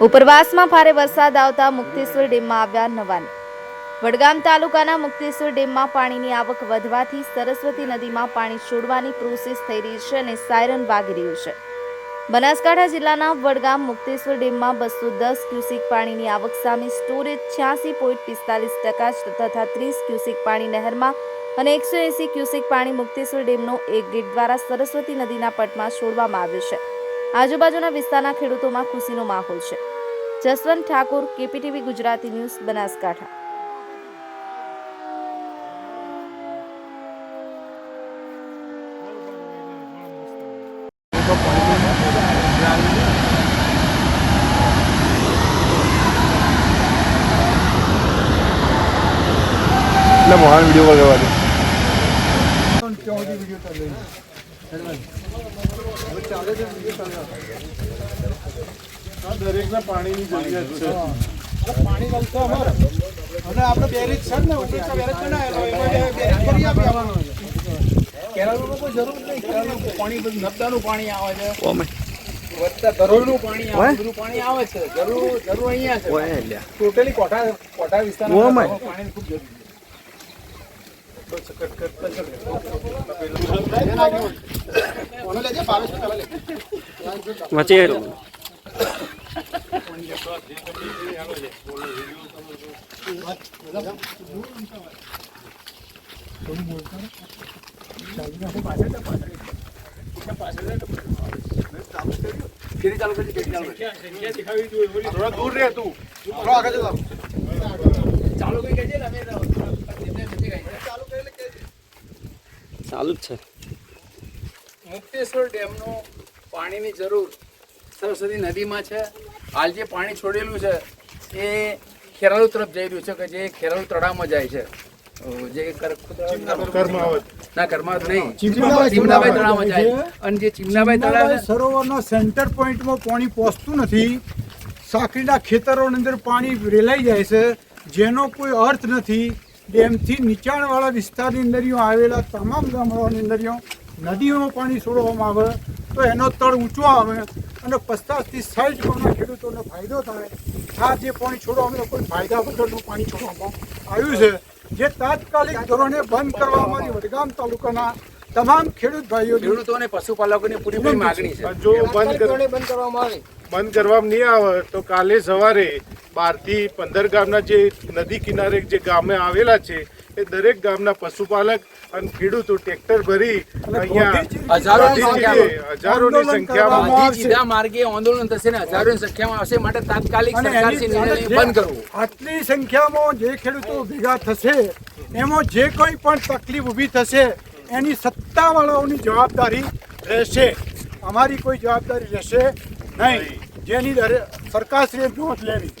ઉપરવાસમાં ભારે વરસાદ આવતા મુક્તેશ્વર ડેમમાં આવ્યા નવાન વડગામ તાલુકાના મુક્તેશ્વર ડેમમાં પાણીની આવક વધવાથી સરસ્વતી નદીમાં પાણી છોડવાની પ્રોસેસ થઈ રહી છે અને સાયરન વાગી રહ્યું છે. બનાસકાંઠા જિલ્લાના વડગામ મુક્તેશ્વર ડેમમાં બસો દસ ક્યુસેક પાણીની આવક સામે સ્ટોરેજ છ્યાસી પોઈન્ટ પિસ્તાલીસ ટકા તથા ત્રીસ ક્યુસેક પાણી નહેરમાં અને એકસો એંસી ક્યુસેક પાણી મુક્તેશ્વર ડેમનો એક ગેટ દ્વારા સરસ્વતી નદીના પટમાં છોડવામાં આવ્યું છે. આજુબાજુના વિસ્તારના ખેડૂતોમાં ખુશીનો માહોલ છે. Jaswant Thakor, KPTV Gujarati news, Banaskantha. એટલે મોહન વીડિયો દે દરેકને પાણીની જરૂરિયાત છે. પાણી ગમતો અમારે અને આપણે બેરેજ છે. ને ઓગણીસો બેરેજ બનાવેલો એમાં બેરેજ કરી આપી આવવાનો કેરળમાં કોઈ જરૂર નહીં કેરળનું પાણી બધું પાણી આવે છે. વધતા ધરોઈનું પાણી આવે બધું પાણી આવે છે. જરૂર જરૂર અહીંયા છે. ટોટલી કોઠા કોઠા વિસ્તારમાં પાણીની ખૂબ જરૂર છે કોને લેજે ભાવેશ પેલા લે થોડા દૂર રહે તું. આગળ જતો ચાલુ કરી કહેજે ને અમે ચાલુ કરી કહેજે ચાલુ જ છે. મુક્તેશ્વર ડેમનું પાણીની જરૂર સરસ્વતી નદીમાં છે. હાલ જે પાણી છોડેલું છે એ ખેરાલુ તરફ જઈ રહ્યું છે કે જે ખેરાલુ તળાવમાં જાય છે. જે ના કર્માવત નહીં. ચીમનાબાઈ તળાવમાં જાય અને જે ચિમનાભાઈ તળાવ છે, સરોવરના સેન્ટર પોઈન્ટમાં પાણી પહોંચતું નથી. સાંકળીના ખેતરોની અંદર પાણી રેલાઈ જાય છે. જેનો કોઈ અર્થ નથી. ડેમથી નીચાણવાળા વિસ્તારની અંદરીઓ આવેલા તમામ ગામડાઓની અંદરીઓ નદીઓનું પાણી છોડવામાં આવે તો એનો તળ ઊંચો આવે અને પચાસથી સાઠ ગામના ખેડૂતોને ફાયદો થાય. આ જે પાણી છોડવામાં કોઈ ફાયદા વગરનું પાણી છોડવામાં આવ્યું છે. જે તાત્કાલિક ધોરણે બંધ કરવામાં આવી વડગામ તાલુકાના તમામ ખેડૂત ભાઈઓ ખેડૂતો અને પશુપાલકોની પૂરી માગણી છે. જો બંધ કર- બંધ કરવામાં નહીં આવે તો કાલે સવારે બારથી પંદર ગામના જે નદી કિનારે જે ગામે આવેલા છે એ દરેક ગામના પશુપાલક અને ખેડૂતો ટ્રેક્ટર ભરી અહીંયા હજારોની સંખ્યામાં હજારોની સંખ્યામાં કરવામાં માર્ગે આંદોલન થશે ને હજારોની સંખ્યામાં આવશે માટે તાત્કાલિક બંધ કરવું. આટલી સંખ્યામાં જે ખેડૂતો ભેગા થશે એમાં જે કોઈ પણ તકલીફ ઊભી થશે એની સત્તાવાળાઓની જવાબદારી રહેશે. અમારી કોઈ જવાબદારી રહેશે નહીં. જેની દરે સરકારશ્રીએ નોંધ લેવી.